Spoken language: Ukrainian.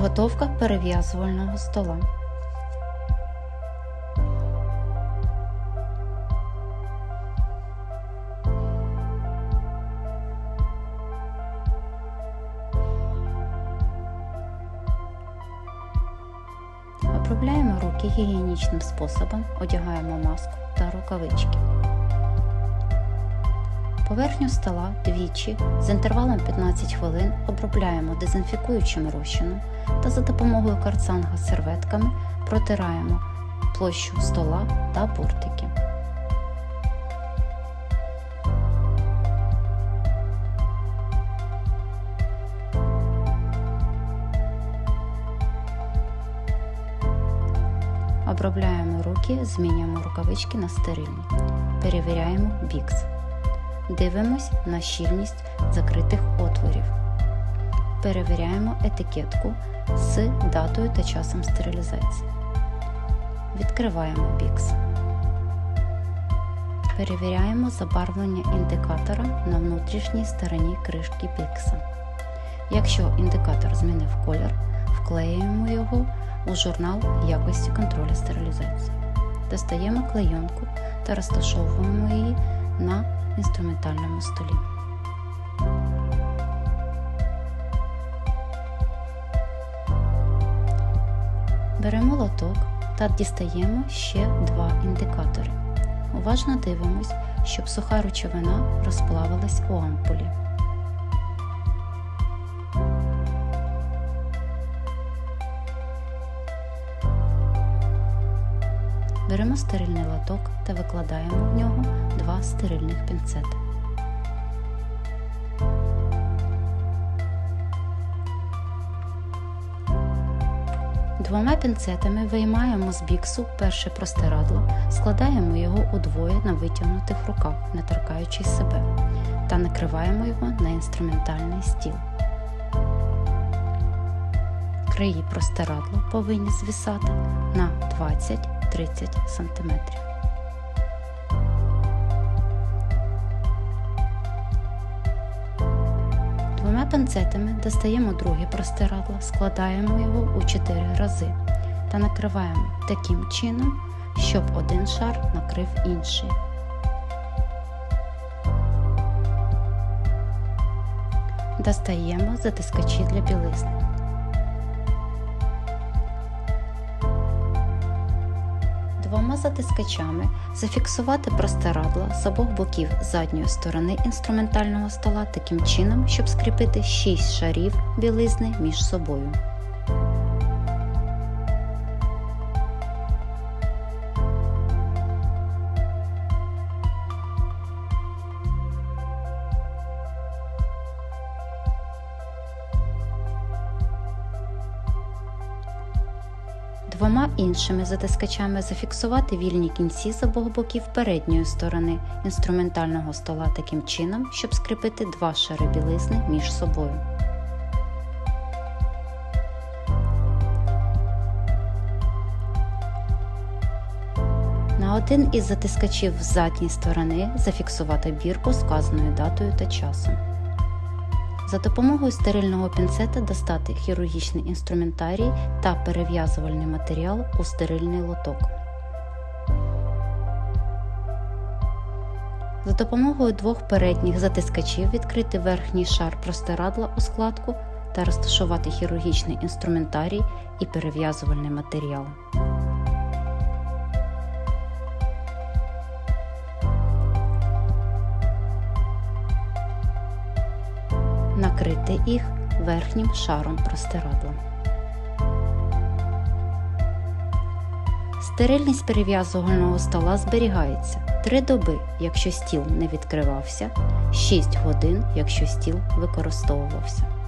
Підготовка перев'язувального стола. Обробляємо руки гігієнічним способом, одягаємо маску та рукавички. Поверхню стола двічі з інтервалом 15 хвилин обробляємо дезінфікуючим розчином та за допомогою карцанга серветками протираємо площу стола та бортики. Обробляємо руки, змінюємо рукавички на стерильні. Перевіряємо бікс. Дивимось на щільність закритих отворів. Перевіряємо етикетку з датою та часом стерилізації. Відкриваємо бікс. Перевіряємо забарвлення індикатора на внутрішній стороні кришки бікса. Якщо індикатор змінив колір, вклеюємо його у журнал якості контролю стерилізації. Достаємо клейонку та розташовуємо її на інструментальному столі. Беремо лоток та дістаємо ще два індикатори. Уважно дивимось, щоб суха речовина розплавилась у ампулі. Беремо стерильний лоток та викладаємо в нього стерильних пінцети. Двома пінцетами виймаємо з біксу перше простирадло, складаємо його удвоє на витягнутих руках, не торкаючись себе, та накриваємо його на інструментальний стіл. Краї простирадла повинні звісати на 20-30 см. Двома пінцетами достаємо друге простирадло, складаємо його у 4 рази та накриваємо таким чином, щоб один шар накрив інший. Достаємо затискачі для білизни. Двома затискачами зафіксувати простирадла з обох боків задньої сторони інструментального стола таким чином, щоб скріпити 6 шарів білизни між собою. Двома іншими затискачами зафіксувати вільні кінці з обох боків передньої сторони інструментального стола таким чином, щоб скріпити два шари білизни між собою. На один із затискачів з задньої сторони зафіксувати бірку з вказаною датою та часом. За допомогою стерильного пінцета достати хірургічний інструментарій та перев'язувальний матеріал у стерильний лоток. За допомогою двох передніх затискачів відкрити верхній шар простирадла у складку та розташувати хірургічний інструментарій і перев'язувальний матеріал. Накрити їх верхнім шаром простирадла. Стерильність перев'язувального стола зберігається 3 доби, якщо стіл не відкривався, 6 годин, якщо стіл використовувався.